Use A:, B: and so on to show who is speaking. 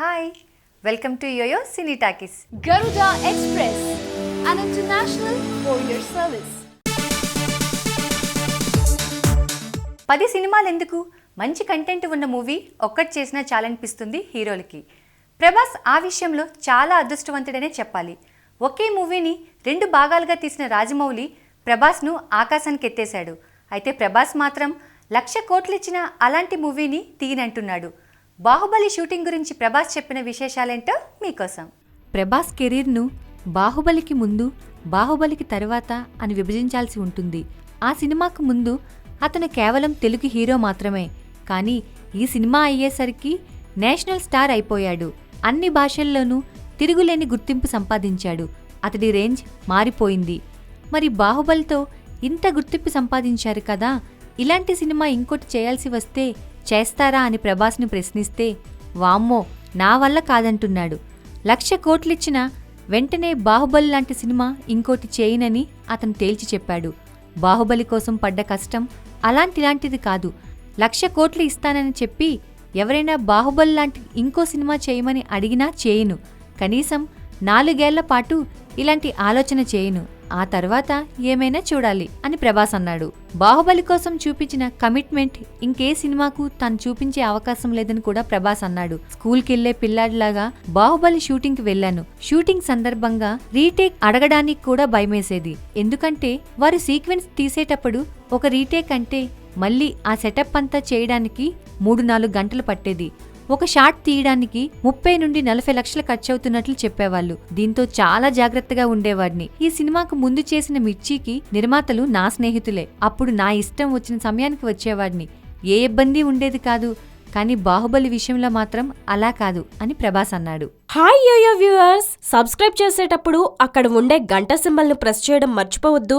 A: Hi welcome to YOYO Cine Talkies
B: Garuda Express, an international courier service.
A: పది సినిమాలు ఎందుకు? మంచి కంటెంట్ ఉన్న మూవీ ఒక్కటి చేసినా చాలనిపిస్తుంది హీరోలకి. ప్రభాస్ ఆ విషయంలో చాలా అదృష్టవంతుడనే చెప్పాలి. ఒకే మూవీని రెండు భాగాలుగా తీసిన రాజమౌళి ప్రభాస్ను ఆకాశానికి ఎత్తేశాడు. అయితే ప్రభాస్ మాత్రం లక్ష కోట్లు ఇచ్చిన అలాంటి మూవీని తీయనంటున్నాడు. బాహుబలి షూటింగ్ గురించి ప్రభాస్ చెప్పిన విశేషాలేంటో మీకోసం. ప్రభాస్ కెరీర్ను బాహుబలికి ముందు బాహుబలికి తర్వాత అని విభజించాల్సి ఉంటుంది. ఆ సినిమాకు ముందు అతను కేవలం తెలుగు హీరో మాత్రమే. కానీ ఈ సినిమా అయ్యేసరికి నేషనల్ స్టార్ అయిపోయాడు. అన్ని భాషల్లోనూ తిరుగులేని గుర్తింపు సంపాదించాడు. అతడి రేంజ్ మారిపోయింది. మరి బాహుబలితో ఇంత గుర్తింపు సంపాదించారు కదా? ఇలాంటి సినిమా ఇంకోటి చేయాల్సి వస్తే చేస్తారా అని ప్రభాస్ని ప్రశ్నిస్తే వామ్మో నా వల్ల కాదంటున్నాడు. లక్ష కోట్లిచ్చిన వెంటనే బాహుబలి లాంటి సినిమా ఇంకోటి చేయనని అతను తేల్చి చెప్పాడు. బాహుబలి కోసం పడ్డ కష్టం అలాంటిలాంటిది కాదు. లక్ష కోట్లు ఇస్తానని చెప్పి ఎవరైనా బాహుబలి లాంటి ఇంకో సినిమా చేయమని అడిగినా చేయను. కనీసం నాలుగేళ్ళ పాటు ఇలాంటి ఆలోచన చేయను. ఆ తర్వాత ఏమైనా చూడాలి అని ప్రభాస్ అన్నాడు. బాహుబలి కోసం చూపించిన కమిట్మెంట్ ఇంకే సినిమాకు తను చూపించే అవకాశం లేదని కూడా ప్రభాస్ అన్నాడు. స్కూల్కి వెళ్ళే పిల్లాడిలాగా బాహుబలి షూటింగ్కి వెళ్ళాను. షూటింగ్ సందర్భంగా రీటేక్ అడగడానికి కూడా భయమేసేది. ఎందుకంటే వారు సీక్వెన్స్ తీసేటప్పుడు ఒక రీటేక్ అంటే మళ్ళీ ఆ సెటప్ అంతా చేయడానికి మూడు నాలుగు గంటలు పట్టేది. ఒక షాట్ తీయడానికి ముప్పై నుండి నలభై లక్షలు ఖర్చవుతున్నట్లు చెప్పేవాళ్ళు. దీంతో చాలా జాగ్రత్తగా ఉండేవాడిని. ఈ సినిమాకు ముందు చేసిన మిర్చికి నిర్మాతలు నా స్నేహితులే. అప్పుడు నా ఇష్టం వచ్చిన సమయానికి వచ్చేవాడిని. ఏ ఇబ్బంది ఉండేది కాదు. కానీ బాహుబలి విషయంలో మాత్రం అలా కాదు అని ప్రభాస్ అన్నాడు.
C: Hi yo-yo viewers! సబ్స్క్రైబ్ చేసేటప్పుడు అక్కడ ఉండే గంట సింబల్ను ప్రెస్ చేయడం మర్చిపోవద్దు.